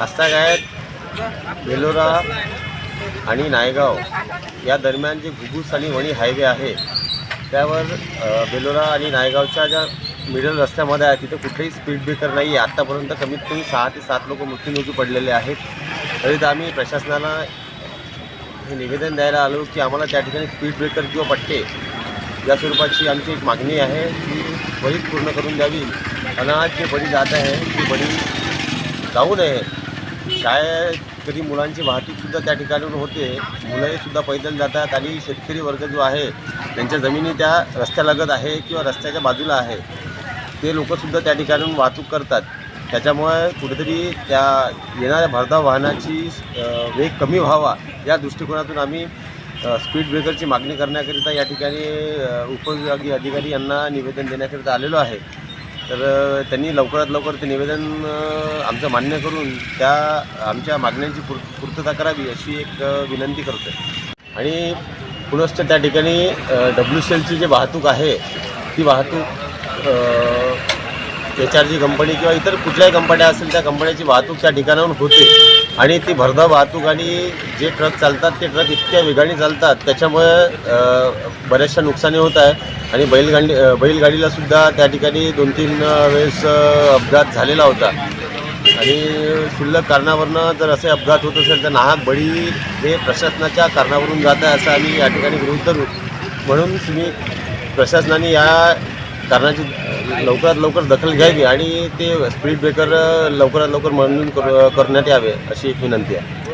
रस्त्यागायत बेलोरा आणि नायगाव. या दरम्यान जे घुगूस आणि वणी हायवे आहे त्यावर बेलोरा आणि नायगावच्या ज्या मिडल रस्त्यामध्ये आहे तिथे कुठेही स्पीड ब्रेकर नाही आहे आत्तापर्यंत कमीत कमी सहा ते सात लोक मृत्यूमुखी पडलेले आहेत. तरी तर आम्ही प्रशासनाला हे निवेदन द्यायला आलो की आम्हाला त्या ठिकाणी स्पीड ब्रेकर किंवा पट्टे या स्वरूपाची आमची एक मागणी आहे ती त्वरित पूर्ण करून द्यावी. अनाज जे बळी जात आहे ती बळी जाऊ नये. काय कधी मुलांची वाहतूकसुद्धा त्या ठिकाणून होते. मुलंसुद्धा पैदल जातात आणि शेतकरी वर्ग जो आहे त्यांच्या जमिनी त्या रस्त्यालगत आहे किंवा रस्त्याच्या बाजूला आहे. ते लोकंसुद्धा त्या ठिकाणून वाहतूक करतात. त्याच्यामुळे कुठेतरी त्या येणाऱ्या भरधाव वाहनाची वेग कमी व्हावा या दृष्टिकोनातून आम्ही स्पीड ब्रेकरची मागणी करण्याकरिता या ठिकाणी उपविभागीय अधिकारी यांना निवेदन देण्याकरिता आलेलो आहे. तर त्यांनी लवकरात लवकर ते निवेदन आमचं मान्य करून त्या आमच्या मागण्यांची पूर पूर्तता करावी अशी एक विनंती करतो आणि पुनश्च त्या ठिकाणी डब्ल्यू सी एलची जी वाहतूक आहे ती वाहतूक एच आर जी कंपनी किंवा इतर कुठल्याही कंपन्या असेल त्या कंपन्याची वाहतूक त्या ठिकाणाहून होते. आणि ती भरधाव वाहतूक आणि जे ट्रक चालतात ते ट्रक इतक्या वेगाने चालतात त्याच्यामुळे बऱ्याचशा नुकसानी होत आहे. आणि बैलगाडी बैलगाडीलासुद्धा बैलगाडीला सुद्धा त्या ठिकाणी दोन तीन वेळेस अपघात झालेला होता. आणि क्षुल्लक कारणावरनं जर असे अपघात होत असेल तर नाहक बळी हे प्रशासनाच्या कारणावरून जात आहे असं आम्ही या ठिकाणी गृहित धरू. म्हणून तुम्ही प्रशासनाने या कारणाची लवकरात लवकर दखल घ्यावी आणि ते स्पीड ब्रेकर लवकरात लवकर मंजूर कर करण्यात यावे अशी एक विनंती आहे.